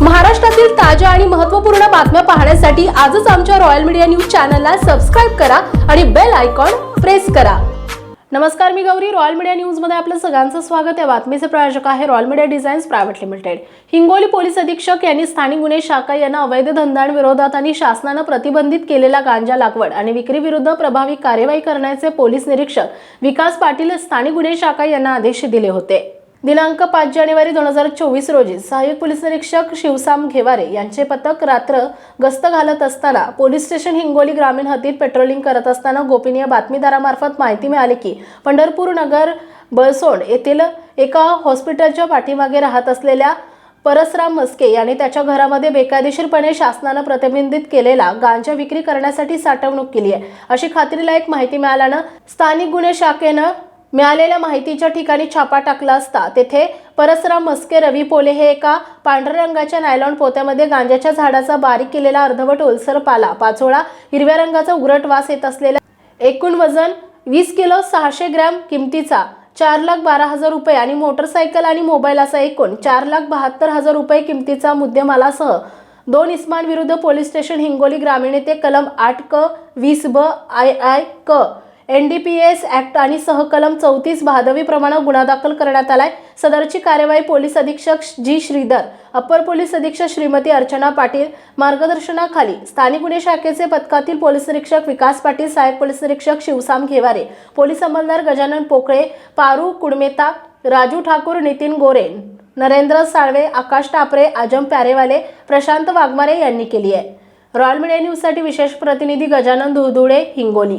महाराष्ट्रातील ताज्या आणि महत्त्वपूर्ण बातम्या पाहण्यासाठी आजच आमच्या रॉयल मीडिया न्यूज चॅनलला सबस्क्राईब करा आणि बेल आयकॉन प्रेस करा. नमस्कार मी गौरी. रॉयल मीडिया न्यूजमध्ये आपलं सगळ्यांचं स्वागत. आहे बातमीचे प्रायोजक आहे royal media designs private limited Hingoli police अधीक्षक यांनी स्थानिक गुन्हे शाखा यांना अवैध धंद्यांविरोधात आणि शासनानं प्रतिबंधित केलेला गांजा लागवड आणि विक्री विरुद्ध प्रभावी कार्यवाही करण्याचे पोलीस निरीक्षक विकास पाटील स्थानिक गुन्हे शाखा यांना आदेश दिले होते. दिनांक पाच जानेवारी दोन हजार चोवीस रोजी सहाय्यक पोलीस निरीक्षक शिवसाम घेवारे यांचे पथक रात्र गस्त घालत असताना पोलीस स्टेशन हिंगोली ग्रामीण हद्दीत पेट्रोलिंग करत असताना गोपनीय बातमीदारामार्फत माहिती मिळाली की पंढरपूर नगर बळसोंड येथील एका हॉस्पिटलच्या पाठीमागे राहत असलेल्या परसराम मस्के यांनी त्याच्या घरामध्ये बेकायदेशीरपणे शासनानं प्रतिबंधित केलेला गांजा विक्री करण्यासाठी साठवणूक केली आहे. अशी खात्रीलायक माहिती मिळाल्यानं स्थानिक गुन्हे शाखेनं मिळालेल्या माहितीच्या ठिकाणी छापा टाकला असता तेथे परसराम मस्के रवी पोले हे एका पांढऱ्या रंगाच्या नायलॉन पोत्यामध्ये गांजाच्या झाडाचा बारीक केलेला अर्धवट ओलसर पाला पाचोळा हिरव्या रंगाचा उघरट वास येत असलेला एकूण वजन वीस किलो सहाशे ग्रॅम किमतीचा चार लाख बारा हजार रुपये आणि मोटरसायकल आणि मोबाईल असा एकूण चार लाख बहात्तर हजार रुपये किमतीचा मुद्देमालासह दोन इस्मानविरुद्ध पोलीस स्टेशन हिंगोली ग्रामीण येथे कलम आठ क वीस ब आय आय क N D P S act आणि सहकलम चौतीस भादवीप्रमाणे गुन्हा दाखल करण्यात आलाय. सदरची कार्यवाही पोलीस अधीक्षक जी श्रीधर अप्पर पोलीस अधीक्षक श्रीमती अर्चना पाटील मार्गदर्शनाखाली स्थानिक गुन्हे शाखेचे पथकातील पोलीस निरीक्षक विकास पाटील सहाय्यक पोलीस निरीक्षक शिवसाम घेवारे पोलीस अंमलदार गजानन पोकळे पारू कुडमेता राजू ठाकूर नितीन गोरे नरेंद्र साळवे आकाश टापरे आजम प्यारेवाले प्रशांत वाघमारे यांनी केली आहे. रॉयल मीडिया न्यूजसाठी विशेष प्रतिनिधी गजानन धुळधुळे हिंगोली.